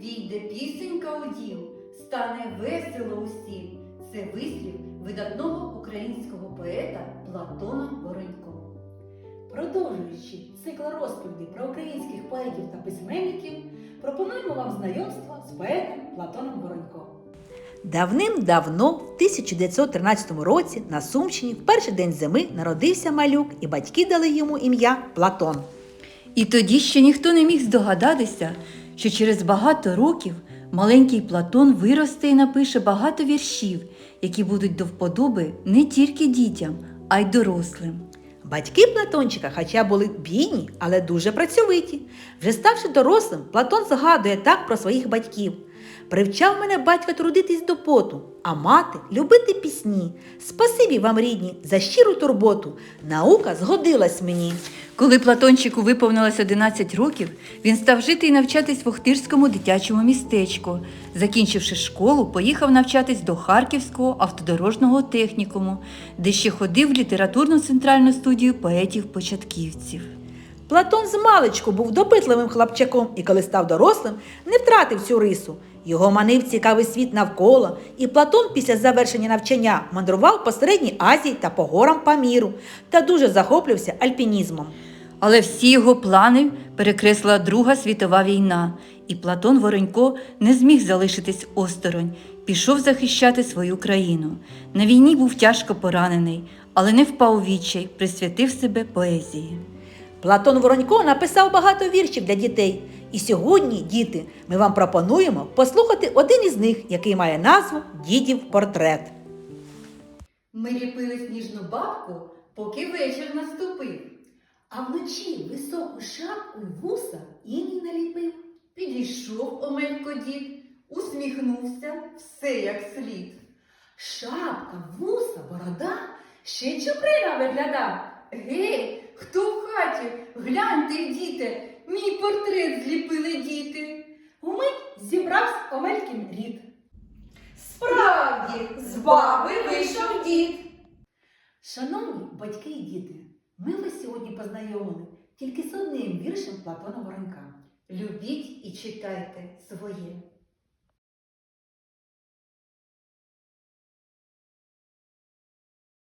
війде пісенька у дім, стане весело усім. Це вислів видатного українського поета Платона Воронько. Продовжуючи цикл розповідей про українських поетів та письменників, пропонуємо вам знайомство з поетом Платоном Воронько. Давним-давно, в 1913 році, на Сумщині в перший день зими народився малюк, і батьки дали йому ім'я Платон. І тоді ще ніхто не міг здогадатися, що через багато років маленький Платон виросте і напише багато віршів, які будуть до вподоби не тільки дітям, а й дорослим. Батьки Платончика, хоча були бідні, але дуже працьовиті. Вже ставши дорослим, Платон згадує так про своїх батьків. Привчав мене батько трудитись до поту, а мати любити пісні. Спасибі вам, рідні, за щиру турботу. Наука згодилась мені. Коли Платончику виповнилось 11 років, він став жити і навчатись в Охтирському дитячому містечку. Закінчивши школу, поїхав навчатись до Харківського автодорожного технікуму, де ще ходив в літературну центральну студію поетів-початківців. Платон з маличку був допитливим хлопчаком і коли став дорослим, не втратив цю рису. Його манив цікавий світ навколо, і Платон після завершення навчання мандрував по Середній Азії та по горам Паміру та дуже захоплювався альпінізмом. Але всі його плани перекреслила Друга світова війна, і Платон Воронько не зміг залишитись осторонь, пішов захищати свою країну. На війні був тяжко поранений, але не впав у відчай, присвятив себе поезії. Платон Воронько написав багато віршів для дітей. І сьогодні, діти, ми вам пропонуємо послухати один із них, який має назву Дідів портрет. Ми ліпили сніжну бабку, поки вечір наступив. А вночі високу шапку вуса іній наліпив. Підійшов Омелько дід, усміхнувся, все як слід. Шапка, вуса, борода, ще чуприна вигляда. Гей, хто в хаті? Гляньте, діти, мій портрет зліпили діти. Умить зібрався Омелькін рід. Справді, з баби вийшов дід. Шановні батьки і діти, ми вас сьогодні познайомили тільки з одним віршем Платона Воронька. Любіть і читайте своє.